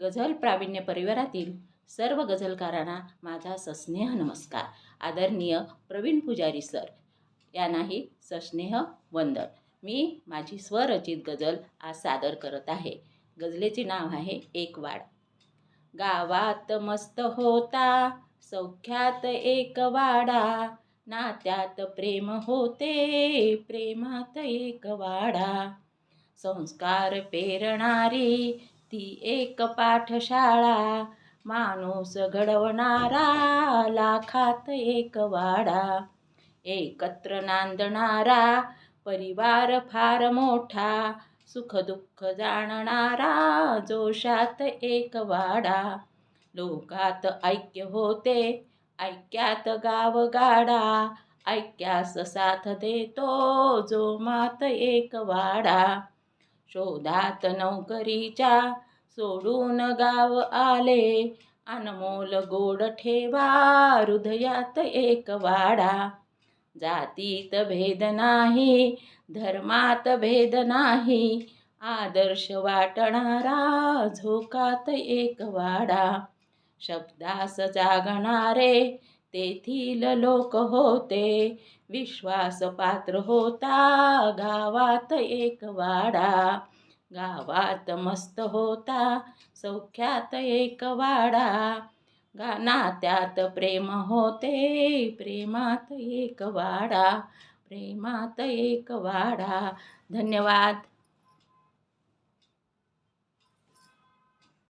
गझल प्रावीण्य परिवारातील सर्व गझलकारांना माझा सस्नेह नमस्कार. आदरणीय प्रवीण पुजारी सर यांनाही सस्नेह वंदन. मी माझी स्वरचित गझल आज सादर करत आहे. गझलेचे नाव आहे एक वाड गावात मस्त होता सौख्यात एक वाडा. नात्यात प्रेम होते प्रेमात एक वाडा. संस्कार पेरणारी ती एक पाठशाळा. माणूस घडवणारा लाखात एक वाडा. एकत्र नांदणारा परिवार फार मोठा. सुखदुःख जाणणारा जोशात एक वाडा. लोकात ऐक्य होते ऐक्यात गाव गाडा. ऐक्यास साथ देतो जो मात एक वाडा. शोधात नोकरीच्या सोडून गाव आले. अनमोल गोड ठेवा हृदयात एक वाडा. जातीत भेद नाही धर्मात भेद नाही. आदर्श वाटणारा झोकात एक वाडा. शब्दास जागणारे तेथील लोक होते विश्वास पात्र होता गावात एक वाडा गावात मस्त होता सौख्यात एक वाडा गा नात्यात प्रेम होते प्रेमात एक वाडा प्रेमात एक वाडा. धन्यवाद.